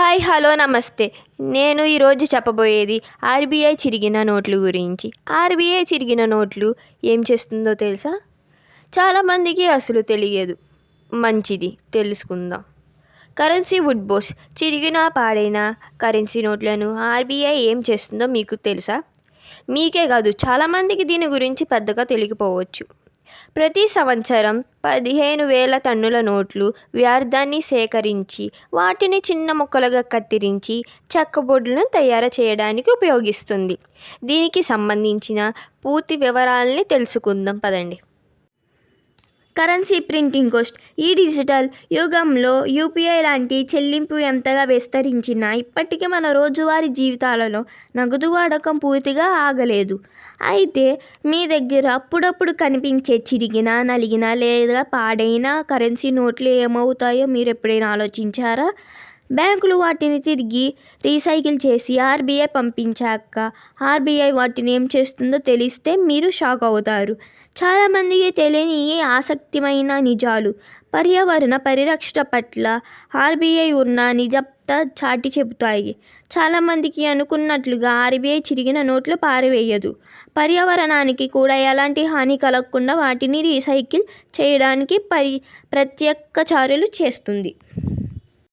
Hi hello నమస్తే. నేను ఈరోజు చెప్పబోయేది ఆర్బీఐ చిరిగిన నోట్లు గురించి. ఆర్బీఐ చిరిగిన నోట్లు ఏం చేస్తుందో తెలుసా? చాలామందికి అసలు తెలియదు. మంచిది తెలుసుకుందాం. కరెన్సీ వుడ్ బోస్ చిరిగిన పాడైన కరెన్సీ నోట్లను ఆర్బీఐ ఏం చేస్తుందో మీకు తెలుసా? మీకే కాదు చాలామందికి దీని గురించి పెద్దగా తెలియకపోవచ్చు. ప్రతి సంవత్సరం పదిహేను వేల టన్నుల నోట్లు వ్యర్థాన్ని సేకరించి వాటిని చిన్న ముక్కలుగా కత్తిరించి చెక్కబొడ్లను తయారు చేయడానికి ఉపయోగిస్తుంది. దీనికి సంబంధించిన పూర్తి వివరాలని తెలుసుకుందాం. పదండి. Currency printing cost. ఈ డిజిటల్ యుగంలో యూపీఐ లాంటి చెల్లింపు ఎంతగా విస్తరించినా ఇప్పటికీ మన రోజువారీ జీవితాలలో నగదు వాడకం పూర్తిగా ఆగలేదు. అయితే మీ దగ్గర అప్పుడప్పుడు కనిపించే చిరిగిన నలిగిన లేదా పాడైన కరెన్సీ నోట్లు ఏమవుతాయో మీరు ఎప్పుడైనా ఆలోచించారా? బ్యాంకులు వాటిని తిరిగి రీసైకిల్ చేసి ఆర్బీఐ పంపించాక ఆర్బీఐ వాటిని ఏం చేస్తుందో తెలిస్తే మీరు షాక్ అవుతారు. చాలామందికి తెలియని ఈ ఆసక్తిమైన నిజాలు. పర్యావరణ పరిరక్షణ పట్ల ఆర్బీఐ ఉన్న నిజప్త చాటి చెబుతాయి. చాలామందికి అనుకున్నట్లుగా ఆర్బీఐ చిరిగిన నోట్లు పారవేయదు. పర్యావరణానికి కూడా ఎలాంటి హాని కలగకుండా వాటిని రీసైకిల్ చేయడానికి పరి ప్రత్యేక చర్యలు చేస్తుంది.